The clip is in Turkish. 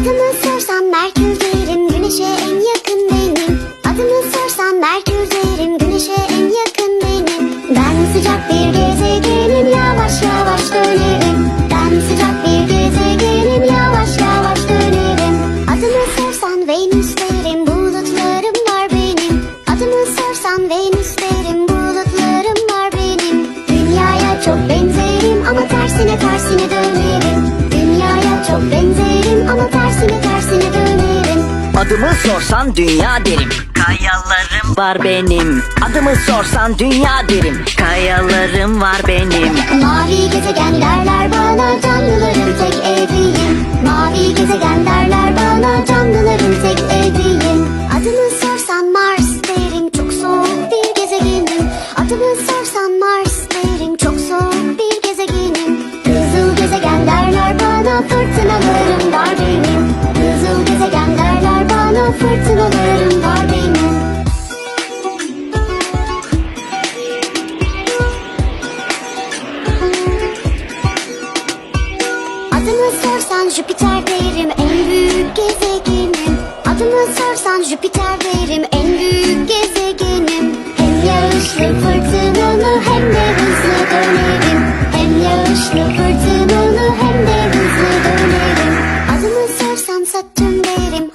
Adımı sorsan Merkür derim Güneşe en yakın benim. Adımı sorsan Merkür derim Güneşe en yakın benim. Ben sıcak bir gezegenim Yavaş yavaş dönerim. Ben sıcak bir gezegenim Yavaş yavaş dönerim. Adımı sorsan Venüs derim Bulutlarım var benim. Adımı sorsan Venüs derim Bulutlarım var benim. Dünyaya çok benzerim Ama tersine tersine dönerim. Dünyaya çok benzerim sorsan dünya derim. Kayalarım var benim. Adımı sorsan dünya derim. Kayalarım var benim. Mavi gezegen derler bana Canlıların tek eviyim. Mavi gezegen derler bana Canlıların tek eviyim. Adımı sorsan Mars derim Çok soğuk bir gezegenim. Adımı sorsan Mars derim Çok soğuk bir gezegenim. Kızıl gezegen derler bana Fırtınalarım sorsan Jüpiter derim en büyük gezegenim. Adımı sorsan Jüpiter derim en büyük gezegenim. Hem yağışlı fırtınalı hem de hızlı dönerim. Hem yağışlı fırtınalı hem de hızlı dönerim. Adımı sorsan Satürn derim